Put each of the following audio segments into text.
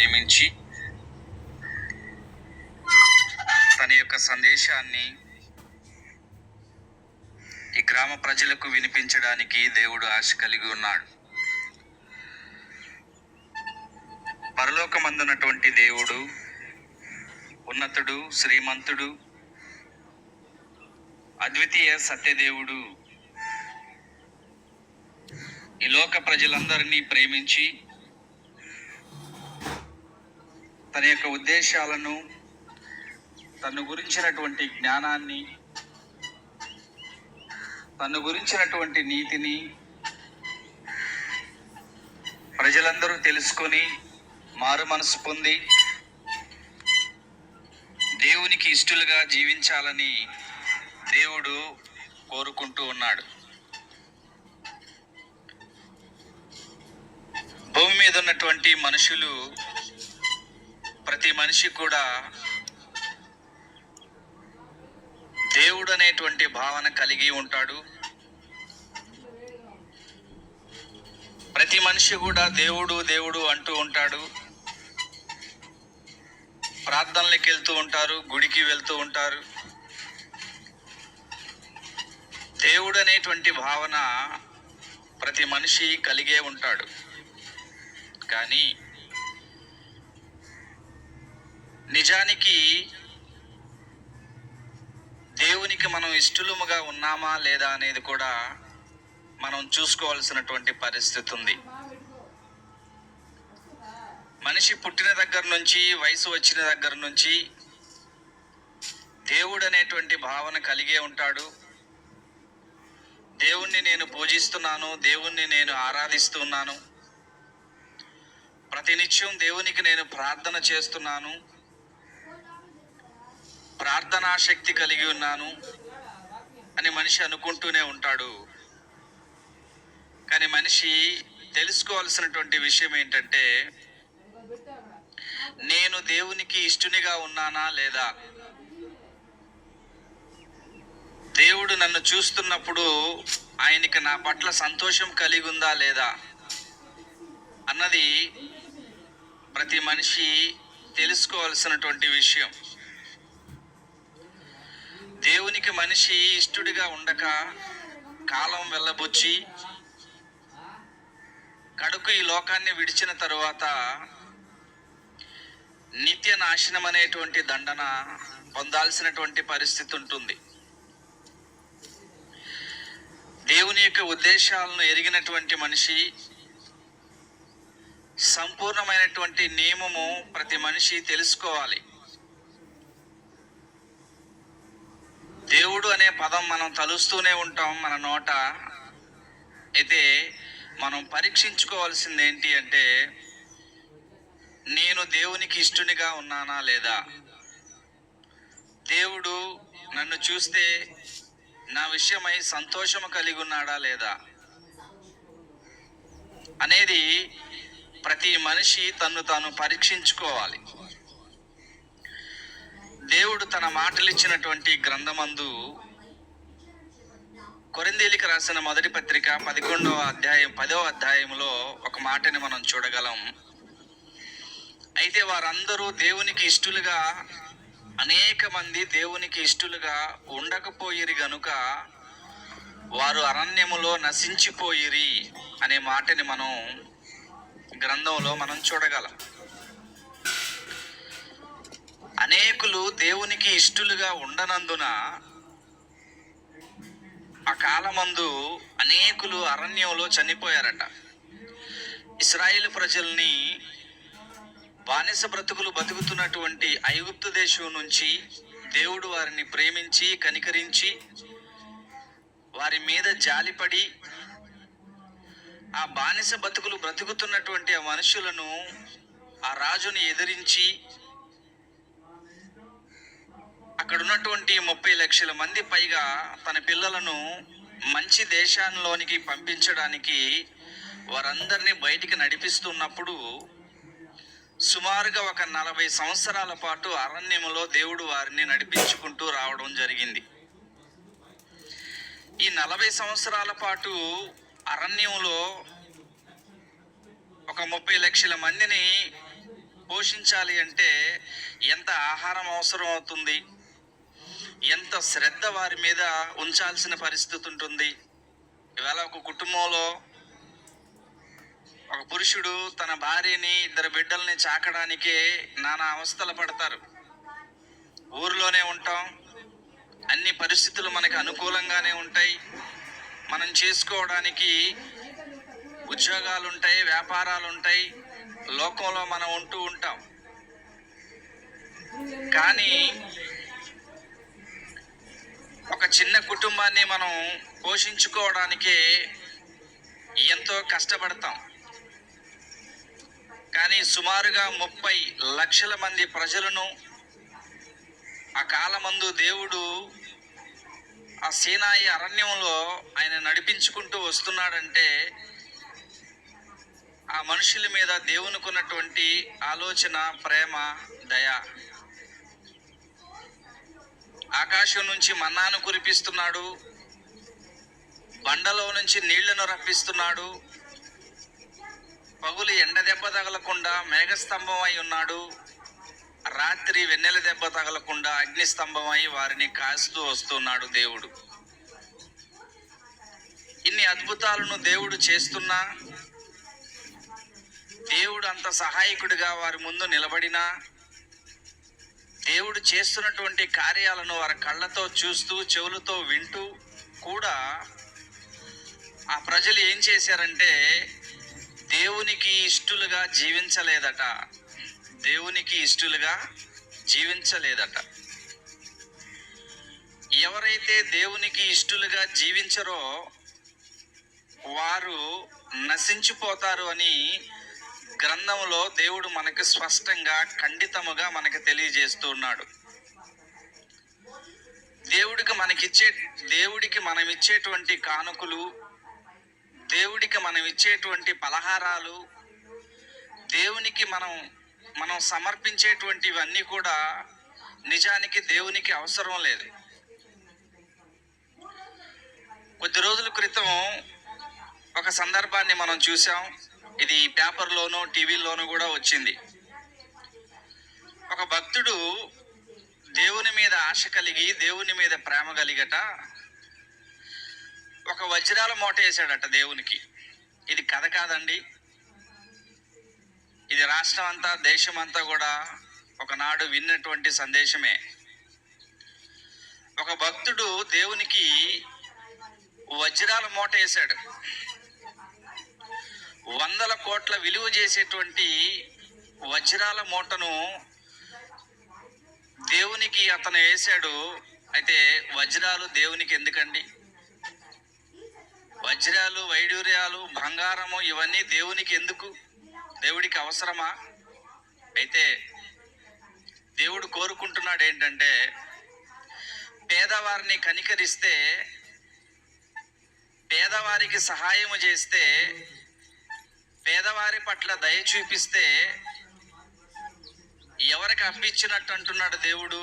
ప్రేమించి తన యొక్క సందేశాన్ని ఈ గ్రామ ప్రజలకు వినిపించడానికి దేవుడు ఆశ కలిగి ఉన్నాడు. పరలోకమందున్నటువంటి దేవుడు ఉన్నతుడు శ్రీమంతుడు అద్వితీయ సత్యదేవుడు ఈ లోక ప్రజలందరినీ ప్రేమించి తన యొక్క ఉద్దేశాలను తను గురించినటువంటి జ్ఞానాన్ని తను గురించినటువంటి నీతిని ప్రజలందరూ తెలుసుకొని మారు మనసు పొంది దేవునికి ఇష్టలుగా జీవించాలని దేవుడు కోరుకుంటూ ఉన్నాడు. భూమి మీద ఉన్నటువంటి మనుషులు ప్రతి మనిషి కూడా దేవుడు అనేటువంటి భావన కలిగి ఉంటాడు. ప్రతి మనిషి కూడా దేవుడు దేవుడు అంటూ ఉంటాడు. ప్రార్థనలకు వెళ్తూ ఉంటారు గుడికి వెళ్తూ ఉంటారు. దేవుడు అనేటువంటి భావన ప్రతి మనిషి కలిగే ఉంటాడు. కానీ నిజానికి దేవునికి మనం ఇష్టలుముగా ఉన్నామా లేదా అనేది కూడా మనం చూసుకోవాల్సినటువంటి పరిస్థితి ఉంది. మనిషి పుట్టిన దగ్గర నుంచి వయసు వచ్చిన దగ్గర నుంచి దేవుడు అనేటువంటి భావన కలిగే ఉంటాడు. దేవుణ్ణి నేను పూజిస్తున్నాను దేవుణ్ణి నేను ఆరాధిస్తున్నాను. ప్రతినిత్యం దేవునికి నేను ప్రార్థన చేస్తున్నాను. ప్రార్థనా శక్తి కలిగి ఉన్నాను అని మనిషి అనుకుంటూనే ఉంటాడు. కానీ మనిషి తెలుసుకోవాల్సినటువంటి విషయం ఏంటంటే నేను దేవునికి ఇష్టునిగా ఉన్నానా లేదా? దేవుడు నన్ను చూస్తున్నప్పుడు ఆయనకి నా పట్ల సంతోషం కలిగి ఉందా లేదా అన్నది ప్రతి మనిషి తెలుసుకోవాల్సినటువంటి విషయం. దేవునికి మనిషి ఇష్టడిగా ఉండక కాలం వెళ్ళబుచ్చి కడుకు ఈ లోకాన్ని విడిచిన తరువాత నిత్య నాశనం అనేటువంటి దండన పొందాల్సినటువంటి పరిస్థితి ఉంటుంది. దేవుని యొక్క ఉద్దేశాలను ఎరిగినటువంటి మనిషి సంపూర్ణమైనటువంటి నియమము ప్రతి మనిషి తెలుసుకోవాలి. దేవుడు అనే పదం మనం తలుస్తూనే ఉంటాం మన నోట. అయితే మనం పరీక్షించుకోవాల్సింది ఏంటి అంటే నేను దేవునికి ఇష్టునిగా ఉన్నానా లేదా? దేవుడు నన్ను చూస్తే నా విషయమై సంతోషము కలిగి ఉన్నాడా లేదా? అనేది ప్రతి మనిషి తను తాను పరీక్షించుకోవాలి. దేవుడు తన మాటలు ఇచ్చినటువంటి గ్రంథమందు కొరిందేలికి రాసిన మొదటి పత్రిక పదకొండవ అధ్యాయం పదవ అధ్యాయంలో ఒక మాటని మనం చూడగలం. అయితే వారందరూ దేవునికి ఇష్టలుగా అనేక మంది దేవునికి ఇష్టలుగా ఉండకపోయిరి గనుక వారు అరణ్యములో నశించిపోయిరి అనే మాటని మనం గ్రంథంలో మనం చూడగలం. అనేకులు దేవునికి ఇష్టలుగా ఉండనందున ఆ కాలమందు అనేకులు అరణ్యంలో చనిపోయారట. ఇస్రాయేల్ ప్రజల్ని బానిస బ్రతుకులు బతుకుతున్నటువంటి ఐగుప్తు దేశం నుంచి దేవుడు వారిని ప్రేమించి కనికరించి వారి మీద జాలిపడి ఆ బానిస బతుకులు బ్రతుకుతున్నటువంటి ఆ మనుషులను ఆ రాజుని ఎదిరించి అక్కడ ఉన్నటువంటి ముప్పై లక్షల మంది పైగా తన పిల్లలను మంచి దేశాల్లోనికి పంపించడానికి వారందరినీ బయటికి నడిపిస్తున్నప్పుడు సుమారుగా ఒక నలభై సంవత్సరాల పాటు అరణ్యములో దేవుడు వారిని నడిపించుకుంటూ రావడం జరిగింది. ఈ నలభై సంవత్సరాల పాటు అరణ్యంలో ఒక ముప్పై లక్షల మందిని పోషించాలి అంటే ఎంత ఆహారం అవసరం అవుతుంది? ఎంత శ్రద్ధ వారి మీద ఉంచాల్సిన పరిస్థితి ఉంటుంది. ఇవాళ ఒక కుటుంబంలో ఒక పురుషుడు తన భార్యని ఇద్దరు బిడ్డల్ని చాకడానికే నానా అవస్థలు పడతారు. ఊరిలోనే ఉంటాం. అన్ని పరిస్థితులు మనకి అనుకూలంగానే ఉంటాయి. మనం చేసుకోవడానికి ఉద్యోగాలు ఉంటాయి వ్యాపారాలు ఉంటాయి లోకంలో మనం ఉంటూ ఉంటాం. కానీ ఒక చిన్న కుటుంబాన్ని మనం పోషించుకోవడానికి ఎంతో కష్టపడతాం. కానీ సుమారుగా ముప్పై లక్షల మంది ప్రజలను ఆ కాలమందు దేవుడు ఆ సీనాయి అరణ్యంలో ఆయన నడిపించుకుంటూ వస్తున్నాడంటే ఆ మనుషుల మీద దేవునికి ఉన్నటువంటి ఆలోచన ప్రేమ దయ ఆకాశం నుంచి మన్నాను కురిపిస్తున్నాడు. బండలో నుంచి నీళ్ళను రప్పిస్తున్నాడు. పగులు ఎండ దెబ్బ తగలకుండా మేఘస్తంభం అయి ఉన్నాడు. రాత్రి వెన్నెల దెబ్బ తగలకుండా అగ్నిస్తంభం అయి వారిని కాస్తూ వస్తున్నాడు దేవుడు. ఇన్ని అద్భుతాలను దేవుడు చేస్తున్నా దేవుడు అంత సహాయకుడిగా వారి ముందు నిలబడినా దేవుడు చేస్తున్నటువంటి కార్యాలను వారి కళ్ళతో చూస్తూ చెవులతో వింటూ కూడా ఆ ప్రజలు ఏం చేశారంటే దేవునికి ఇష్టలుగా జీవించలేదట. దేవునికి ఇష్టలుగా జీవించలేదట. ఎవరైతే దేవునికి ఇష్టలుగా జీవించరో వారు నశించిపోతారు అని గ్రంథంలో దేవుడు మనకి స్పష్టంగా ఖండితముగా మనకి తెలియజేస్తున్నాడు దేవుడికి మనకిచ్చే దేవుడికి మనం ఇచ్చేటువంటి కానుకలు దేవుడికి మనం ఇచ్చేటువంటి పలహారాలు దేవునికి మనం మనం సమర్పించేటువంటివన్నీ కూడా నిజానికి దేవునికి అవసరం లేదు. కొద్ది రోజుల క్రితం ఒక సందర్భాన్ని మనం చూసాం ఇది పేపర్లోనూ టీవీలోనూ కూడా వచ్చింది. ఒక భక్తుడు దేవుని మీద ఆశ కలిగి దేవుని మీద ప్రేమ కలిగట ఒక వజ్రాల మూట వేసాడట దేవునికి. ఇది కథ కాదండి. ఇది రాష్ట్రం అంతా దేశం అంతా కూడా ఒకనాడు విన్నటువంటి సందేశమే. ఒక భక్తుడు దేవునికి వజ్రాల మూట వేశాడు. వందల కోట్ల విలువ చేసేటువంటి వజ్రాల మూటను దేవునికి అతను వేశాడు. అయితే వజ్రాలు దేవునికి ఎందుకండి? వజ్రాలు వైడూర్యాలు బంగారము ఇవన్నీ దేవునికి ఎందుకు? దేవుడికి అవసరమా? అయితే దేవుడు కోరుకుంటున్నాడు ఏంటంటే పేదవారిని కనికరిస్తే పేదవారికి సహాయము చేస్తే పేదవారి పట్ల దయ చూపిస్తే ఎవరికి అప్పించినట్టు అంటున్నాడు దేవుడు?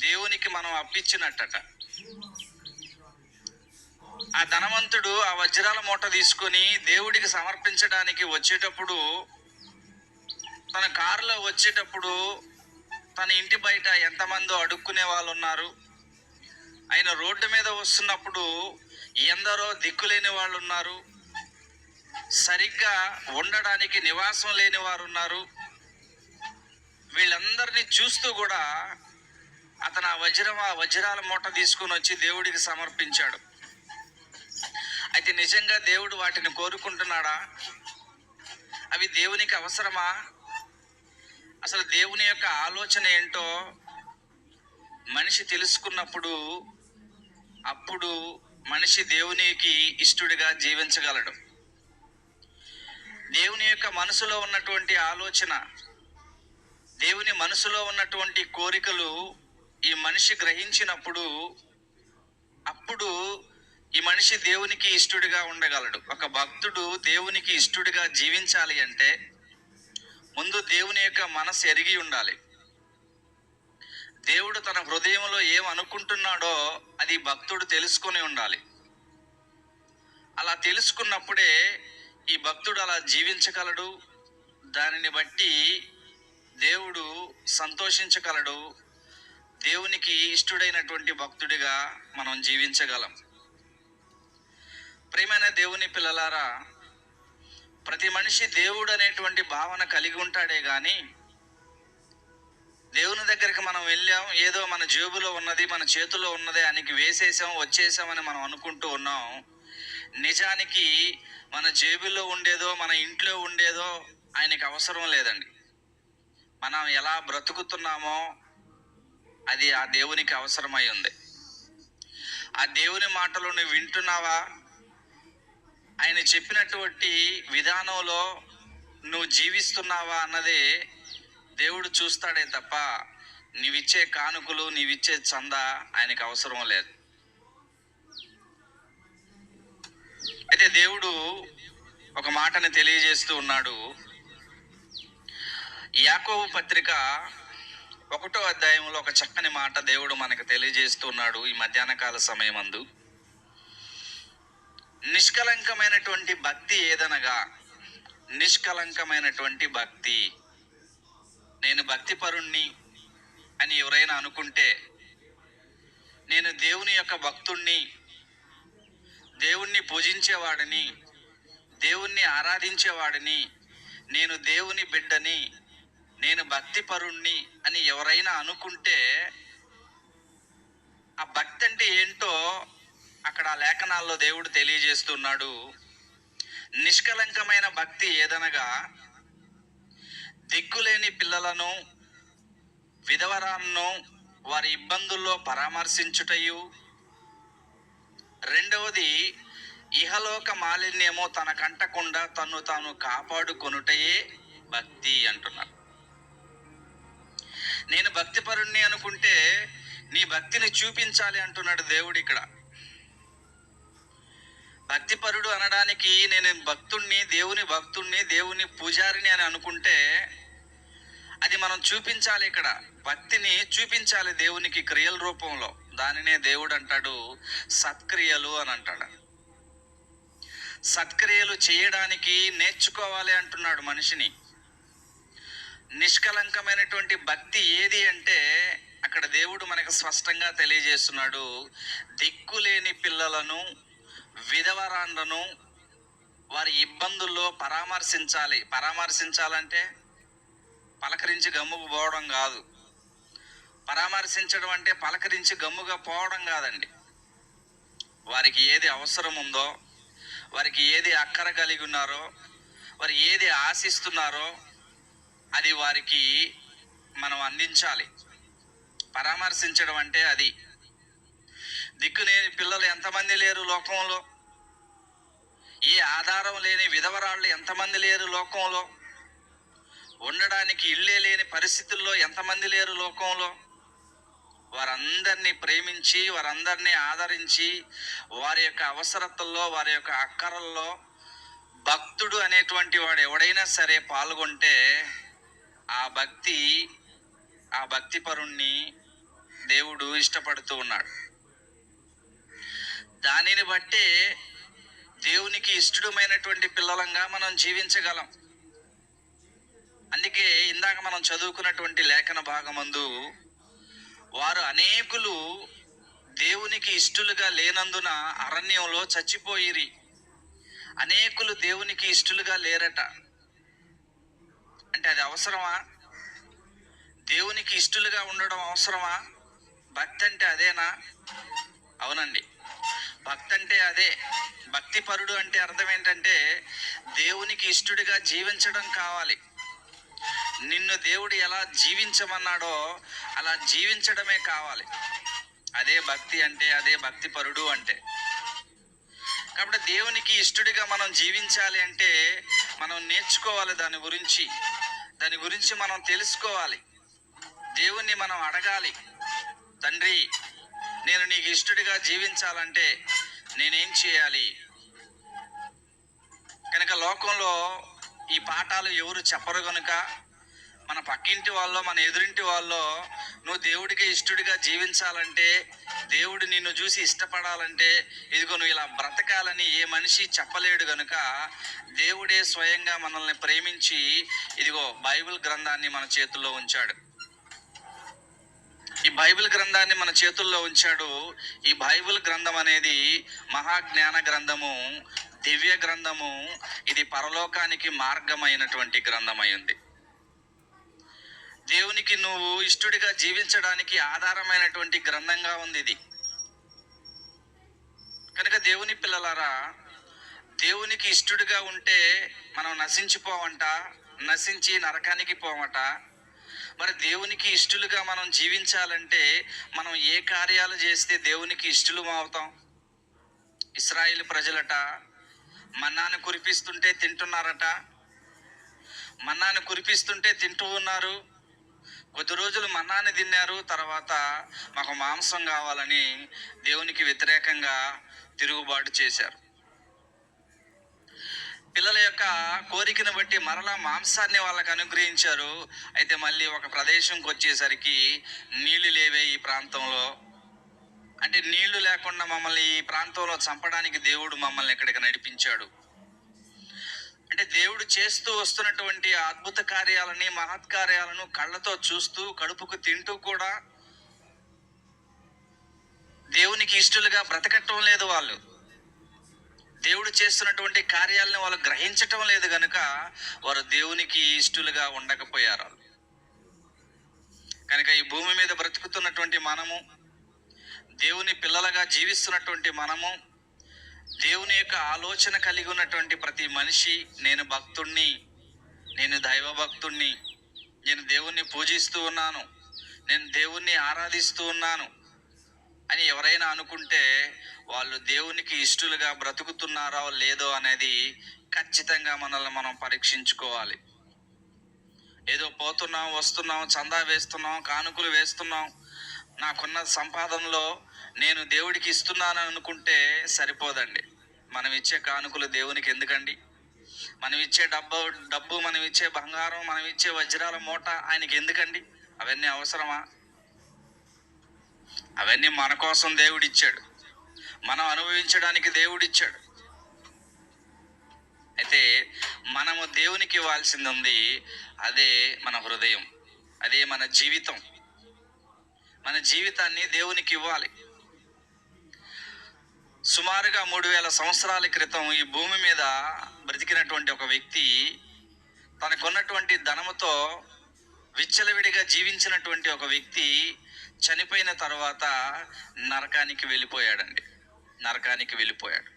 దేవునికి మనం అప్పించినట్టట ఆ ధనవంతుడు ఆ వజ్రాల మూట తీసుకొని దేవుడికి సమర్పించడానికి వచ్చేటప్పుడు తన కారులో వచ్చేటప్పుడు తన ఇంటి బయట ఎంతమందో అడుక్కునే వాళ్ళు ఉన్నారు ఆయన రోడ్డు మీద వస్తున్నప్పుడు ఎందరో దిక్కులేని వాళ్ళు ఉన్నారు సరిగ్గా ఉండడానికి నివాసం లేని వారు ఉన్నారు వీళ్ళందరినీ చూస్తూ కూడా అతను ఆ వజ్రం ఆ వజ్రాల మూట తీసుకుని వచ్చి దేవుడికి సమర్పించాడు. అయితే నిజంగా దేవుడు వాటిని కోరుకుంటున్నాడా? అవి దేవునికి అవసరమా? అసలు దేవుని యొక్క ఆలోచన ఏంటో మనిషి తెలుసుకున్నప్పుడు అప్పుడు మనిషి దేవునికి ఇష్టడిగా జీవించగలడు. దేవుని యొక్క మనసులో ఉన్నటువంటి ఆలోచన దేవుని మనసులో ఉన్నటువంటి కోరికలు ఈ మనిషి గ్రహించినప్పుడు అప్పుడు ఈ మనిషి దేవునికి ఇష్టడిగా ఉండగలడు. ఒక భక్తుడు దేవునికి ఇష్టడిగా జీవించాలి అంటే ముందు దేవుని యొక్క మనసు ఎరిగి ఉండాలి. దేవుడు తన హృదయంలో ఏం అనుకుంటున్నాడో అది భక్తుడు తెలుసుకొని ఉండాలి. అలా తెలుసుకున్నప్పుడే ఈ భక్తుడు అలా జీవించగలడు. దానిని బట్టి దేవుడు సంతోషించగలడు. దేవునికి ఇష్టడైనటువంటి భక్తుడిగా మనం జీవించగలం. ప్రియమైన దేవుని పిల్లలారా ప్రతి మనిషి దేవుడు అనేటువంటి భావన కలిగి ఉంటాడే కానీ దేవుని దగ్గరికి మనం వెళ్ళాం ఏదో మన జేబులో ఉన్నది మన చేతిలో ఉన్నది ఆయనకి వేసేసాం వచ్చేసామని మనం అనుకుంటూ ఉన్నాం. నిజానికి మన జేబులో ఉండేదో మన ఇంట్లో ఉండేదో ఆయనకి అవసరం లేదండి. మనం ఎలా బ్రతుకుతున్నామో అది ఆ దేవునికి అవసరమై ఉంది. ఆ దేవుని మాటలు నువ్వు వింటున్నావా? ఆయన చెప్పినటువంటి విధానంలో నువ్వు జీవిస్తున్నావా అన్నదే దేవుడు చూస్తాడే తప్ప నీవిచ్చే కానుకలు నీవిచ్చే చందా ఆయనకు అవసరం లేదు. అయితే దేవుడు ఒక మాటని తెలియజేస్తూ ఉన్నాడు. యాకోబు పత్రిక ఒకటో అధ్యాయంలో ఒక చక్కని మాట దేవుడు మనకు తెలియజేస్తూ ఉన్నాడు ఈ మధ్యాహ్న సమయం సమయమందు. నిష్కలంకమైనటువంటి భక్తి ఏదనగా? నిష్కలంకమైనటువంటి భక్తి. నేను భక్తి పరుణ్ణి అని ఎవరైనా అనుకుంటే నేను దేవుని యొక్క భక్తుణ్ణి దేవుణ్ణి పూజించేవాడిని దేవుణ్ణి ఆరాధించేవాడిని నేను దేవుని బిడ్డని నేను భక్తి పరుణ్ణి అని ఎవరైనా అనుకుంటే ఆ భక్తి అంటే ఏంటో అక్కడ ఆ లేఖనాల్లో దేవుడు తెలియజేస్తున్నాడు. నిష్కలంకమైన భక్తి ఏదనగా దిక్కులేని పిల్లలను విధవరాలను వారి ఇబ్బందుల్లో పరామర్శించుటయు రెండవది ఇహలోక మాలిన్యము తన కంటకుండా తన్ను తాను కాపాడుకొనుటయే భక్తి అంటున్నాడు నేను భక్తిపరుణ్ణి అనుకుంటే నీ భక్తిని చూపించాలి అంటున్నాడు దేవుడు ఇక్కడ. భక్తిపరుడు అనడానికి నేను భక్తుణ్ణి దేవుని భక్తుణ్ణి దేవుని పూజారిని అని అనుకుంటే అది మనం చూపించాలి ఇక్కడ. భక్తిని చూపించాలి దేవునికి క్రియల రూపంలో. దానినే దేవుడు అంటాడు సత్క్రియలు అని అంటాడు. సత్క్రియలు చేయడానికి నేర్చుకోవాలి అంటున్నాడు మనిషిని. నిష్కలంకమైనటువంటి భక్తి ఏది అంటే అక్కడ దేవుడు మనకు స్పష్టంగా తెలియజేస్తున్నాడు దిక్కులేని పిల్లలను విధవరాండ్లను వారి ఇబ్బందుల్లో పరామర్శించాలి. పరామర్శించాలంటే పలకరించి గమ్ముకు పోవడం కాదు. పరామర్శించడం అంటే పలకరించి గమ్ముగా పోవడం కాదండి. వారికి ఏది అవసరం ఉందో వారికి ఏది అక్కర కలిగి ఉన్నారో వారు ఏది ఆశిస్తున్నారో అది వారికి మనం అందించాలి. పరామర్శించడం అంటే అది. దిక్కులేని పిల్లలు ఎంతమంది లేరు లోకంలో? ఏ ఆధారం లేని విధవరాళ్ళు ఎంతమంది లేరు లోకంలో? ఉండడానికి ఇల్లే లేని పరిస్థితుల్లో ఎంతమంది లేరు లోకంలో? వారందరినీ ప్రేమించి వారందరినీ ఆదరించి వారి యొక్క అవసరతల్లో వారి యొక్క అక్కరల్లో భక్తుడు అనేటువంటి వాడు ఎవడైనా సరే పాల్గొంటే ఆ భక్తి ఆ భక్తి పరుణ్ణి దేవుడు ఇష్టపడుతూ ఉన్నాడు. దానిని బట్టే దేవునికి ఇష్టమైనటువంటి పిల్లలంగా మనం జీవించగలం. అందుకే ఇందాక మనం చదువుకున్నటువంటి లేఖన భాగమందు వారు అనేకులు దేవునికి ఇష్టలుగా లేనందున అరణ్యంలో చచ్చిపోయిరి. అనేకులు దేవునికి ఇష్టలుగా లేరట. అంటే అది అవసరమా? దేవునికి ఇష్టలుగా ఉండడం అవసరమా? భక్తి అంటే అదేనా? అవునండి. భక్తి అంటే అదే. భక్తి పరుడు అంటే అర్థం ఏంటంటే దేవునికి ఇష్టడిగా జీవించడం కావాలి. నిన్ను దేవుడు ఎలా జీవించమన్నాడో అలా జీవించడమే కావాలి. అదే భక్తి అంటే అదే భక్తి పరుడు అంటే. కాబట్టి దేవునికి ఇష్టడిగా మనం జీవించాలి అంటే మనం నేర్చుకోవాలి దాని గురించి. దాని గురించి మనం తెలుసుకోవాలి. దేవుణ్ణి మనం అడగాలి. తండ్రి నేను నీకు ఇష్టడిగా జీవించాలంటే నేనేం చేయాలి? కనుక లోకంలో ఈ పాఠాలు ఎవరు చెప్పరు కనుక మన పక్కింటి వాళ్ళు మన ఎదురింటి వాళ్ళు నువ్వు దేవుడికి ఇష్టడిగా జీవించాలంటే దేవుడు నిన్ను చూసి ఇష్టపడాలంటే ఇదిగో నువ్వు ఇలా బ్రతకాలని ఏ మనిషి చెప్పలేడు గనుక దేవుడే స్వయంగా మనల్ని ప్రేమించి ఇదిగో బైబిల్ గ్రంథాన్ని మన చేతుల్లో ఉంచాడు. ఈ బైబిల్ గ్రంథాన్ని మన చేతుల్లో ఉంచాడు. ఈ బైబిల్ గ్రంథం అనేది మహాజ్ఞాన గ్రంథము. దివ్య గ్రంథము ఇది పరలోకానికి మార్గమైనటువంటి గ్రంథమైంది. దేవునికి నువ్వు ఇష్టడిగా జీవించడానికి ఆధారమైనటువంటి గ్రంథంగా ఉంది ఇది. కనుక దేవుని పిల్లలారా దేవునికి ఇష్టడిగా ఉంటే మనం నశించిపోవంట నశించి నరకానికి పోవట. మరి దేవునికి ఇష్టలుగా మనం జీవించాలంటే మనం ఏ కార్యాలు చేస్తే దేవునికి ఇష్టలు అవుతాం ఇస్రాయిల్ ప్రజలట మన్నాను కురిపిస్తుంటే తింటున్నారట. మన్నాను కురిపిస్తుంటే తింటూ ఉన్నారు. కొద్ది రోజులు మన్నాన్ని తిన్నారు. తర్వాత మాకు మాంసం కావాలని దేవునికి వ్యతిరేకంగా తిరుగుబాటు చేశారు. పిల్లల యొక్క కోరికను బట్టి మరలా మాంసాన్ని వాళ్ళకు అనుగ్రహించారు. అయితే మళ్ళీ ఒక ప్రదేశంకి వచ్చేసరికి నీళ్ళు లేవే ఈ ప్రాంతంలో. అంటే నీళ్ళు లేకుండా మమ్మల్ని ఈ ప్రాంతంలో చంపడానికి దేవుడు మమ్మల్ని ఇక్కడికి నడిపించాడు? అంటే దేవుడు చేస్తూ వస్తున్నటువంటి అద్భుత కార్యాలని మహత్కార్యాలను కళ్ళతో చూస్తూ కడుపుకు తింటూ కూడా దేవునికి ఇష్టలుగా బ్రతకటం లేదు వాళ్ళు. దేవుడు చేస్తున్నటువంటి కార్యాలను వాళ్ళు గ్రహించటం లేదు గనుక వారు దేవునికి ఇష్టలుగా ఉండకపోయారు. కనుక ఈ భూమి మీద బ్రతుకుతున్నటువంటి మనము దేవుని పిల్లలుగా జీవిస్తున్నటువంటి మనము దేవుని యొక్క ఆలోచన కలిగి ఉన్నటువంటి ప్రతి మనిషి నేను భక్తుణ్ణి నేను దైవ భక్తుణ్ణి నేను దేవుణ్ణి పూజిస్తూ ఉన్నాను నేను దేవుణ్ణి ఆరాధిస్తూ ఉన్నాను అని ఎవరైనా అనుకుంటే వాళ్ళు దేవునికి ఇష్టలుగా బ్రతుకుతున్నారో లేదో అనేది ఖచ్చితంగా మనల్ని మనం పరీక్షించుకోవాలి. ఏదో పోతున్నాం వస్తున్నాం చందా వేస్తున్నాం కానుకలు వేస్తున్నాం నాకున్న సంపాదనలో నేను దేవుడికి ఇస్తున్నాను అనుకుంటే సరిపోదండి. మనం ఇచ్చే కానుకలు దేవునికి ఎందుకండి? మనం ఇచ్చే డబ్బు డబ్బు మనం ఇచ్చే బంగారం మనం ఇచ్చే వజ్రాల మూట ఆయనకి ఎందుకండి? అవన్నీ అవసరమా? అవన్నీ మన కోసం దేవుడు ఇచ్చాడు మనం అనుభవించడానికి దేవుడు ఇచ్చాడు అయితే మనము దేవునికి ఇవ్వాల్సింది ఉంది అదే మన హృదయం అదే మన జీవితం. మన జీవితాన్ని దేవునికి ఇవ్వాలి. సుమారుగా మూడు వేల సంవత్సరాల క్రితం ఈ భూమి మీద బ్రతికినటువంటి ఒక వ్యక్తి తనకున్నటువంటి ధనముతో విచ్చలవిడిగా జీవించినటువంటి ఒక వ్యక్తి చనిపోయిన తర్వాత నరకానికి వెళ్ళిపోయాడండి. నరకానికి వెళ్ళిపోయాడు.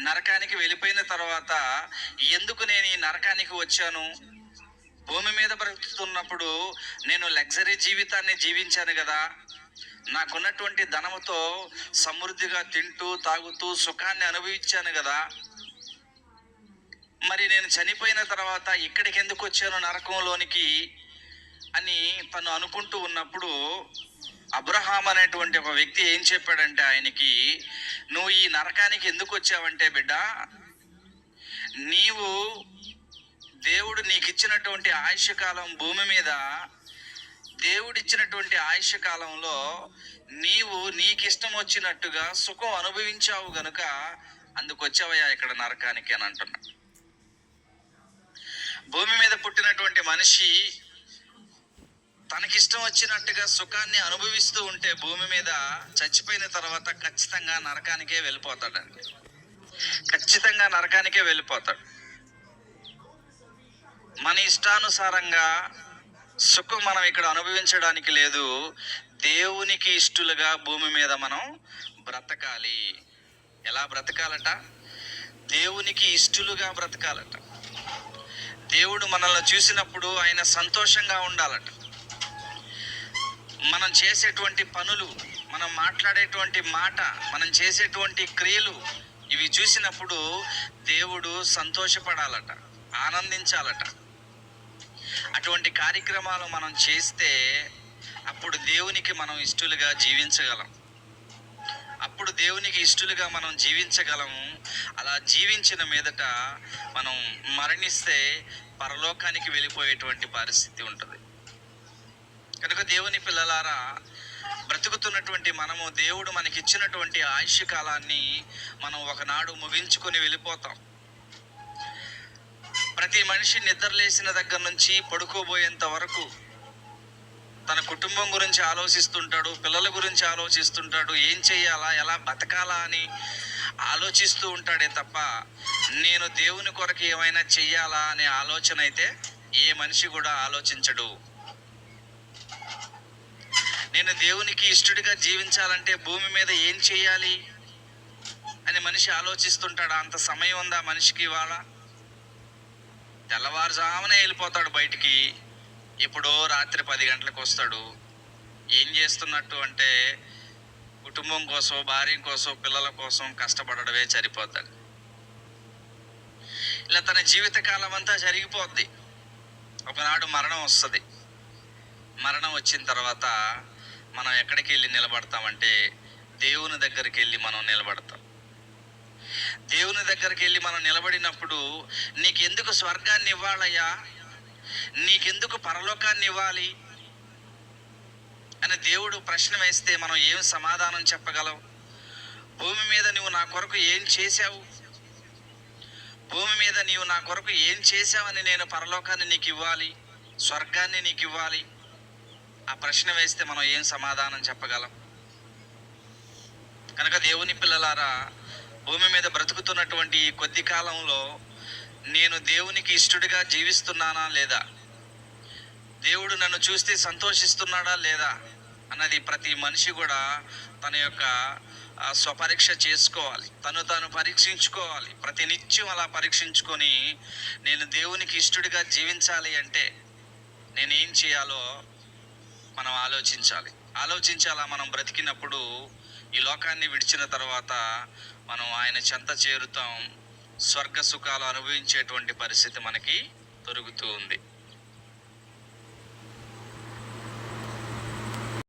నరకానికి వెళ్ళిపోయిన తర్వాత ఎందుకు నేను ఈ నరకానికి వచ్చాను? భూమి మీద బ్రతుకుతున్నప్పుడు నేను లగ్జరీ జీవితాన్ని జీవించాను కదా. నాకున్నటువంటి ధనముతో సమృద్ధిగా తింటూ తాగుతూ సుఖాన్ని అనుభవించాను కదా. మరి నేను చనిపోయిన తర్వాత ఇక్కడికి ఎందుకు వచ్చాను నరకంలోనికి అని తను అనుకుంటూ ఉన్నప్పుడు అబ్రహాం అనేటువంటి ఒక వ్యక్తి ఏం చెప్పాడంటే ఆయనకి నువ్వు ఈ నరకానికి ఎందుకు వచ్చావంటే బిడ్డ నీవు దేవుడు నీకు ఇచ్చినటువంటి ఆయుష్ కాలం భూమి మీద దేవుడిచ్చినటువంటి ఆయుష్ కాలంలో నీవు నీకు ఇష్టం వచ్చినట్టుగా సుఖం అనుభవించావు గనుక అందుకు వచ్చావయ్యా ఇక్కడ నరకానికి అని అంటున్నా. భూమి మీద పుట్టినటువంటి మనిషి తనకిష్టం వచ్చినట్టుగా సుఖాన్ని అనుభవిస్తూ ఉంటే భూమి మీద చచ్చిపోయిన తర్వాత ఖచ్చితంగా నరకానికే వెళ్ళిపోతాడండి ఖచ్చితంగా నరకానికే వెళ్ళిపోతాడు. మన ఇష్టానుసారంగా సుఖం మనం ఇక్కడ అనుభవించడానికి లేదు. దేవునికి ఇష్టలుగా భూమి మీద మనం బ్రతకాలి. ఎలా బ్రతకాలట? దేవునికి ఇష్టలుగా బ్రతకాలట. దేవుడు మనల్ని చూసినప్పుడు ఆయన సంతోషంగా ఉండాలట. మనం చేసేటువంటి పనులు మనం మాట్లాడేటువంటి మాట మనం చేసేటువంటి క్రియలు ఇవి చూసినప్పుడు దేవుడు సంతోషపడాలట ఆనందించాలట. అటువంటి కార్యక్రమాలు మనం చేస్తే అప్పుడు దేవునికి మనం ఇష్టలుగా జీవించగలం. అప్పుడు దేవునికి ఇష్టలుగా మనం జీవించగలము అలా జీవించిన మీదట మనం మరణిస్తే పరలోకానికి వెళ్ళిపోయేటువంటి పరిస్థితి ఉంటుంది. కనుక దేవుని పిల్లలారా బ్రతుకుతున్నటువంటి మనము దేవుడు మనకిచ్చినటువంటి ఆయుష్య కాలాన్ని మనం ఒకనాడు ముగించుకొని వెళ్ళిపోతాం. ప్రతి మనిషి నిద్రలేసిన దగ్గర నుంచి పడుకోబోయేంత వరకు తన కుటుంబం గురించి ఆలోచిస్తుంటాడు పిల్లల గురించి ఆలోచిస్తుంటాడు ఏం చేయాలా ఎలా బతకాలా అని ఆలోచిస్తూ ఉంటాడే తప్ప నేను దేవుని కొరకు ఏమైనా చెయ్యాలా అనే ఆలోచన అయితే ఏ మనిషి కూడా ఆలోచించడు. నేను దేవునికి ఇష్టడిగా జీవించాలంటే భూమి మీద ఏం చేయాలి అని మనిషి ఆలోచిస్తుంటాడు? అంత సమయం ఉందా మనిషికి ఇవాళ? తెల్లవారుజామునే వెళ్ళిపోతాడు బయటికి. ఎప్పుడో రాత్రి పది గంటలకు వస్తాడు. ఏం చేస్తున్నట్టు అంటే కుటుంబం కోసం భార్య కోసం పిల్లల కోసం కష్టపడడమే సరిపోతాడు. ఇలా తన జీవితకాలం అంతా జరిగిపోద్ది. ఒకనాడు మరణం వస్తుంది. మరణం వచ్చిన తర్వాత మనం ఎక్కడికి వెళ్ళి నిలబడతామంటే దేవుని దగ్గరికి వెళ్ళి మనం నిలబడతాం. దేవుని దగ్గరికి వెళ్ళి మనం నిలబడినప్పుడు నీకెందుకు స్వర్గాన్ని ఇవ్వాలయ్యా? నీకెందుకు పరలోకాన్ని ఇవ్వాలి? అని దేవుడు ప్రశ్న వేస్తే మనం ఏం సమాధానం చెప్పగలం? భూమి మీద నువ్వు నా కొరకు ఏం చేశావు? భూమి మీద నీవు నా కొరకు ఏం చేశావని నేను పరలోకాన్ని నీకు ఇవ్వాలి స్వర్గాన్ని నీకు ఇవ్వాలి? ఆ ప్రశ్న వేస్తే మనం ఏం సమాధానం చెప్పగలం? కనుక దేవుని పిల్లలారా భూమి మీద బ్రతుకుతున్నటువంటి ఈ కొద్ది కాలంలో నేను దేవునికి ఇష్టడిగా జీవిస్తున్నానా లేదా? దేవుడు నన్ను చూస్తే సంతోషిస్తున్నాడా లేదా? అన్నది ప్రతి మనిషి కూడా తన యొక్క స్వపరీక్ష చేసుకోవాలి. తను తాను పరీక్షించుకోవాలి. ప్రతి నిత్యం అలా పరీక్షించుకొని నేను దేవునికి ఇష్టడిగా జీవించాలి అంటే నేను ఏం చేయాలో మనం ఆలోచించాలి. ఆలోచించాలా మనం బ్రతికినప్పుడు ఈ లోకాన్ని విడిచిన తర్వాత మనం ఆయన చెంత చేరుతాం స్వర్గ సుఖాలు అనుభవించేటువంటి పరిస్థితి మనకి దొరుకుతూ ఉంది.